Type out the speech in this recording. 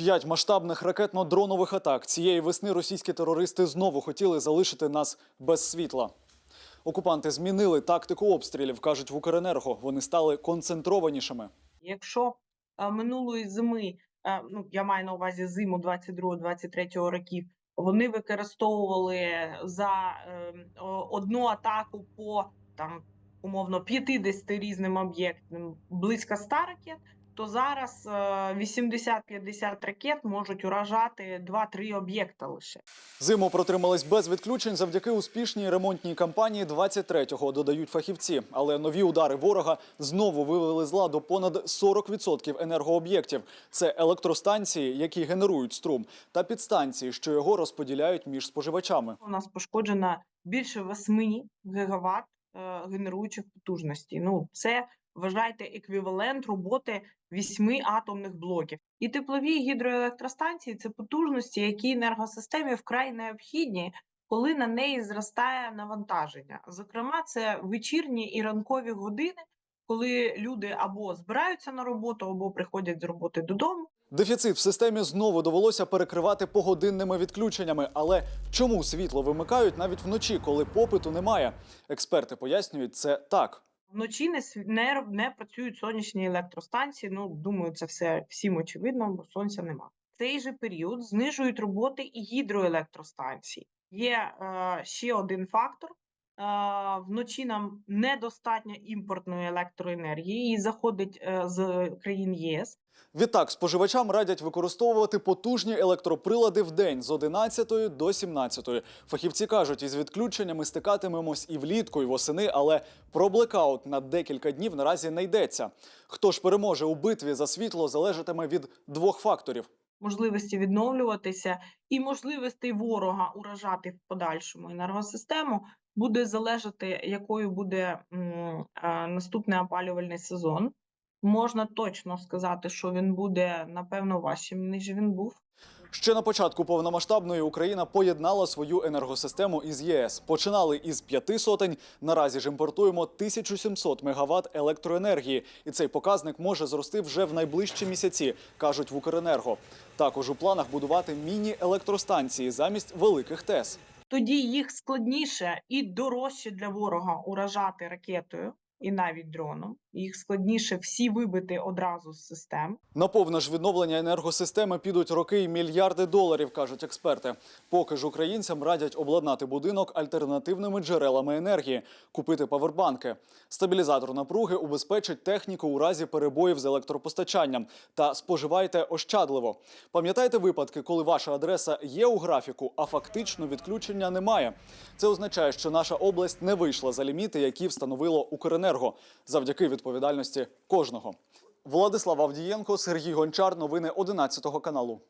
П'ять масштабних ракетно-дронових атак цієї весни російські терористи знову хотіли залишити нас без світла. Окупанти змінили тактику обстрілів, кажуть в Укренерго. Вони стали концентрованішими. Якщо е, минулої зими, е, ну я маю на увазі зиму 22-23 років, вони використовували за е, одну атаку по там умовно 50 різним об'єктам близько 100 ракет, то зараз е, 80-50 ракет можуть уражати 2-3 об'єкта лише. Зиму протримались без відключень завдяки успішній ремонтній кампанії 23-го, додають фахівці. Але нові удари ворога знову вивели з ладу понад 40% енергооб'єктів. Це електростанції, які генерують струм, та підстанції, що його розподіляють між споживачами. У нас пошкоджено більше 8 гігаватт е, генеруючих потужностей. Ну, це вважайте еквівалент роботи 8 атомних блоків. І теплові гідроелектростанції це потужності, які енергосистемі вкрай необхідні, коли на неї зростає навантаження. Зокрема, це вечірні і ранкові години, коли люди або збираються на роботу, або приходять з роботи додому. Дефіцит в системі знову довелося перекривати погодинними відключеннями. Але чому світло вимикають навіть вночі, коли попиту немає? Експерти пояснюють це так. Вночі не, не, не працюють сонячні електростанції. Ну, думаю, це все всім очевидно, бо сонця нема. В цей же період знижують роботи і гідроелектростанції. Є е, ще один фактор. Вночі нам недостатньо імпортної електроенергії, її заходить е, з країн ЄС. Відтак, споживачам радять використовувати потужні електроприлади в день з 11 до 17. Фахівці кажуть, із відключеннями стикатимемось і влітку, і восени, але про блекаут на декілька днів наразі не йдеться. Хто ж переможе у битві за світло, залежатиме від двох факторів. Можливості відновлюватися і можливостей ворога уражати в подальшому енергосистему буде залежати, якою буде е, наступний опалювальний сезон. Можна точно сказати, що він буде напевно важчим, ніж він був. Ще на початку повномасштабної Україна поєднала свою енергосистему із ЄС. Починали із п'яти сотень. Наразі ж імпортуємо 1700 мегаватт електроенергії, і цей показник може зрости вже в найближчі місяці, кажуть в Укренерго. Також у планах будувати міні-електростанції замість великих ТЕС. Тоді їх складніше і дорожче для ворога уражати ракетою і навіть дроном. Їх складніше всі вибити одразу з систем. На повне ж відновлення енергосистеми підуть роки і мільярди доларів, кажуть експерти. Поки ж українцям радять обладнати будинок альтернативними джерелами енергії, купити павербанки. Стабілізатор напруги убезпечить техніку у разі перебоїв з електропостачанням. Та споживайте ощадливо. Пам'ятайте випадки, коли ваша адреса є у графіку, а фактично відключення немає. Це означає, що наша область не вийшла за ліміти, які встановило Укренерго, завдяки відповідальності кожного. Владислав Авдієнко, Сергій Гончар. Новини 11 каналу.